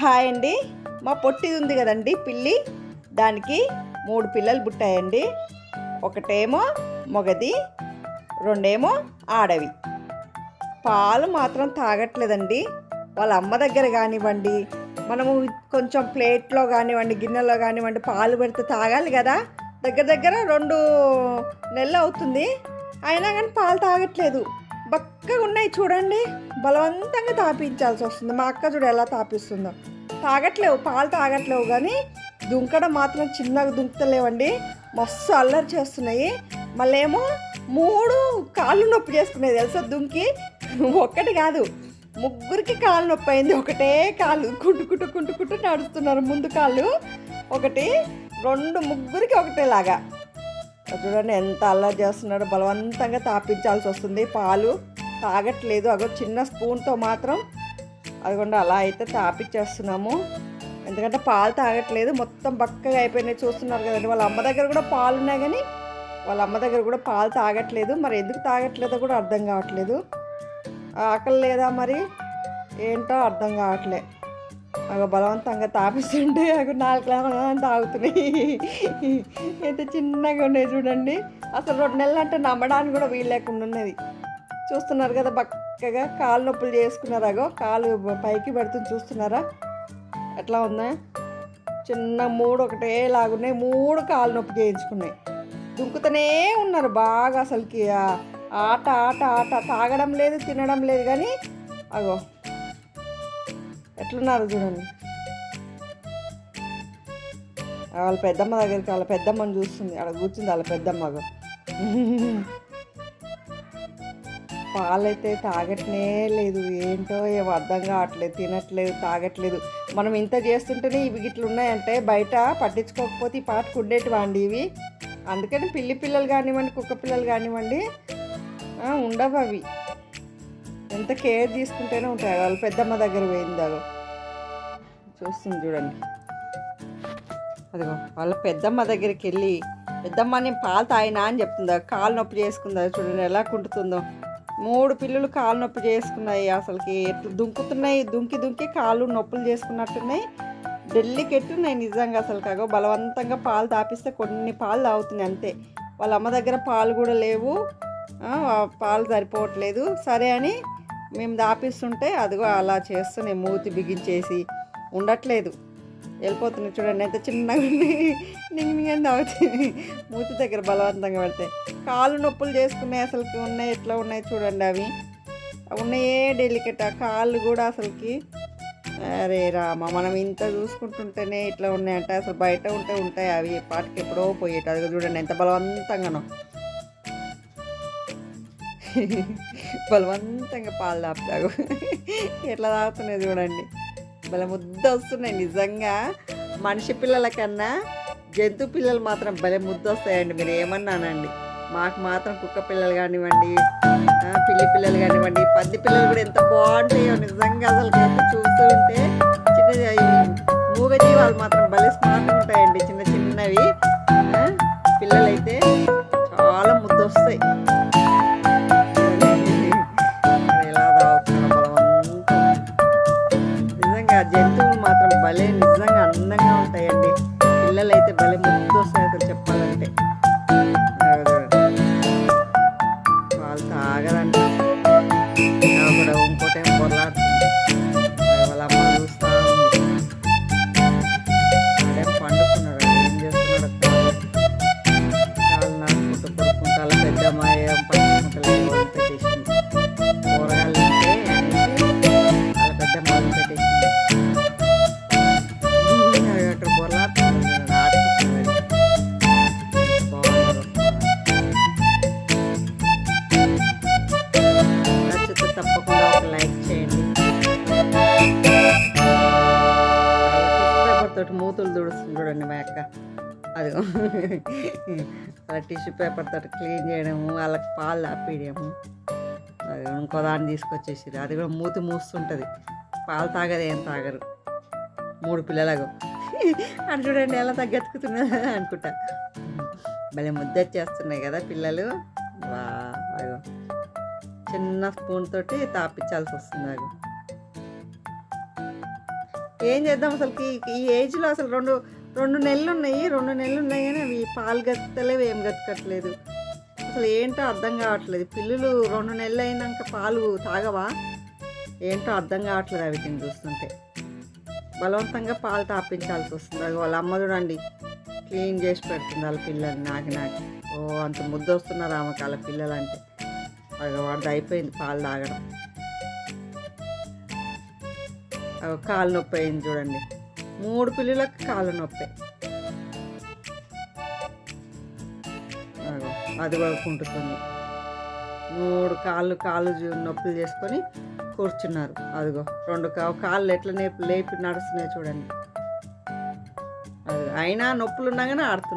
Hi అండి. మా పొట్టిది ఉంది కదండి పిల్లి. దానికి మూడు పిల్లలు పుట్టాయండి. ఒకటేమో మొగది రెండేమో ఆడవి. పాలు మాత్రం తాగట్లేదండి. వాళ్ళ అమ్మ దగ్గర కానివ్వండి మనము కొంచెం ప్లేట్లో కానివ్వండి గిన్నెలో కానివ్వండి పాలు పెడితే తాగాలి కదా. దగ్గర దగ్గర రెండు నెలలు అవుతుంది. అయినా కానీ పాలు తాగట్లేదు. బక్కగా ఉన్నాయి చూడండి. బలవంతంగా తాపించాల్సి వస్తుంది. మా అక్క చూడు ఎలా తాపిస్తుందో. తాగట్లేవు పాలు తాగట్లేవు కానీ దుంకడం మాత్రం చిన్నగా దుంకుతలేవండి. మస్తు అల్లరి చేస్తున్నాయి. మళ్ళేమో మూడు కాళ్ళు నొప్పి చేస్తున్నాయి తెలుసా దుంకి? ఒక్కటి కాదు. ముగ్గురికి కాళ్ళు నొప్పి అయింది. ఒకటే కాళ్ళు కుంటుకుంటూ కుంటుకుంటూ నడుస్తున్నారు ముందు కాళ్ళు. ఒకటి రెండు ముగ్గురికి ఒకటేలాగా. చూడండి ఎంత అల్లరి చేస్తున్నాడో బలవంతంగా తాపించాల్సి వస్తుంది. పాలు తాగట్లేదు అగో చిన్న స్పూన్తో మాత్రం. అదిగోండి అలా అయితే తాపించేస్తున్నాము ఎందుకంటే పాలు తాగట్లేదు మొత్తం బక్కగా అయిపోయినాయి. చూస్తున్నారు కదండి వాళ్ళ అమ్మ దగ్గర కూడా పాలు ఉన్నాయి కానీ వాళ్ళ అమ్మ దగ్గర కూడా పాలు తాగట్లేదు. మరి ఎందుకు తాగట్లేదో కూడా అర్థం కావట్లేదు. ఆకలి లేదా మరి? ఏంటో అర్థం కావట్లేదు అగ బలవంతంగా తాపిస్తుంటే అవి నాలుగు లేకుండా తాగుతున్నాయి అయితే చిన్నగా ఉన్నాయి చూడండి. అసలు రెండు నెలలు అంటే నమ్మడానికి కూడా వీలు లేకుండా ఉన్నది. చూస్తున్నారు కదా బక్కగా కాలు నొప్పులు చేసుకున్నారు అగో. కాలు పైకి పెడుతుంది చూస్తున్నారా? ఎట్లా ఉందా? చిన్న మూడు ఒకటే లాగున్నాయి. మూడు కాలు నొప్పి చేయించుకున్నాయి. దుంకుతూనే ఉన్నారు బాగా అసలుకి. ఆట ఆట ఆట. తాగడం లేదు తినడం లేదు కానీ అగో ఎట్లున్నారు చూడండి. వాళ్ళ పెద్దమ్మ దగ్గరికి వాళ్ళ పెద్దమ్మని చూస్తుంది. అక్కడ కూర్చుంది వాళ్ళ పెద్దమ్మగా. పాలైతే తాగట్నే లేదు. ఏంటో ఏమో అర్థం కావట్లేదు తినట్లేదు తాగట్లేదు. మనం ఇంత చేస్తుంటేనే ఇవి గిట్ల ఉన్నాయంటే బయట పట్టించుకోకపోతే ఈ పాటకు ఉండేటివండి ఇవి. అందుకని పిల్లి పిల్లలు కానివ్వండి కుక్క పిల్లలు కానివ్వండి ఉండవు అవి. ఎంత కేర్ తీసుకుంటేనే ఉంటాయి. వాళ్ళ పెద్దమ్మ దగ్గర పోయింది అదో చూస్తుంది చూడండి. అదిగో వాళ్ళ పెద్దమ్మ దగ్గరికి వెళ్ళి పెద్దమ్మ నేను పాలు తాగినా అని చెప్తుందా. కాలు నొప్పి చేసుకుందా చూడండి ఎలా కుంటుతుందో. మూడు పిల్లలు కాలు నొప్పి చేసుకున్నాయి అసలుకి. ఎట్లా దుంకుతున్నాయి? దుంకి దుంకి కాళ్ళు నొప్పులు చేసుకున్నట్టున్నాయి. ఢిల్లీకి ఎట్టున్నాయి నిజంగా అసలు కాగో బలవంతంగా పాలు తాపిస్తే కొన్ని పాలు తాగుతున్నాయి అంతే. వాళ్ళ అమ్మ దగ్గర పాలు కూడా లేవు. పాలు సరిపోవట్లేదు. సరే అని మేము దాపిస్తుంటే అదిగో అలా చేస్తున్నాయి మూతి బిగించేసి ఉండట్లేదు. వెళ్ళిపోతున్నాయి చూడండి ఎంత చిన్నగా ఉన్నాయి. నింగిని తాగుతుంది మూతి దగ్గర బలవంతంగా పెడితే. కాళ్ళు నొప్పులు చేసుకున్నాయి అసలుకి. ఉన్నాయి ఎట్లా ఉన్నాయి చూడండి అవి. అవి ఉన్నాయే డెలికేట్ ఆ కాళ్ళు కూడా అసలుకి. అరే రామ మనం ఇంత చూసుకుంటుంటేనే ఇట్లా ఉన్నాయంటే. అసలు బయట ఉంటే ఉంటాయి అవి. పాటికి ఎప్పుడో పోయేట. అది చూడండి ఎంత బలవంతంగానో. బలవంతంగా పాలు తాపుతాగు ఎట్లా తాగుతున్నాయి చూడండి. భలే ముద్ద వస్తున్నాయి నిజంగా. మనిషి పిల్లల కన్నా జంతు పిల్లలు మాత్రం భలే ముద్ద వస్తాయండి. మీరు ఏమన్నానండి? మాకు మాత్రం కుక్క పిల్లలు కానివ్వండి పిల్లి పిల్లలు కానివ్వండి పంది పిల్లలు కూడా ఎంత బాగుంటాయో నిజంగా అసలు చూస్తూ ఉంటే చిన్న ఈ మూగజీవాలు మాత్రం జంతువులు మాత్రం భలే నిజంగా అందంగా ఉంటాయండి. పిల్లలైతే భలే ముద్దు వస్తాయి అసలు చెప్పాలంటే. తోటి మూతులు తుడుస్తుంది చూడండి మా అక్క. అది అలా టిష్యూ పేపర్ తోటి క్లీన్ చేయడము వాళ్ళకి పాలు ఆపేయడము అది ఇంకో దాన్ని తీసుకొచ్చేసారు అది కూడా మూతి మూస్తుంటుంది. పాలు తాగదు ఏం తాగరు. మూడు పిల్లలకు. అని చూడండి ఎలా తగ్గెత్తుకుతున్నా అనుకుంటా. భలే ముద్ద చేస్తున్నాయి కదా పిల్లలు. వా అదిగో. చిన్న స్పూన్ తోటి తాపించాల్సి వస్తుంది అది ఏం చేద్దాం అసలు? ఈ- ఏజ్లో అసలు రెండు రెండు నెలలు ఉన్నాయి రెండు నెలలు ఉన్నాయి కానీ అవి పాలు గతలేవు ఏం గతకట్లేదు. అసలు ఏంటో అర్థం కావట్లేదు. పిల్లలు రెండు నెలలు అయినాక పాలు తాగవా? ఏంటో అర్థం కావట్లేదు వీటిని చూస్తుంటే. బలవంతంగా పాలు తాపించాల్సి వస్తుంది. అది వాళ్ళ అమ్మ చూడండి. క్లీన్ చేసి పెడుతుంది వాళ్ళ పిల్లల్ని నాకి నాకు. ఓ అంత ముద్ద వస్తున్నారు ఆమెకు వాళ్ళ పిల్లలంటే. అది వాడిది అయిపోయింది పాలు తాగడం. కాలు నొప్పి అయింది చూడండి. మూడు పిల్లలకు కాలు నొప్పి. అగో అది వరకుంటుంది మూడు కాళ్ళు కాళ్ళు చూ- నొప్పులు చేసుకొని కూర్చున్నారు. అదిగో రెండు కాళ్ళు ఎట్లా లేపి లేపి నడుస్తున్నాయి చూడండి. అది అయినా నొప్పులు ఉన్నాగానే ఆడుతున్నారు.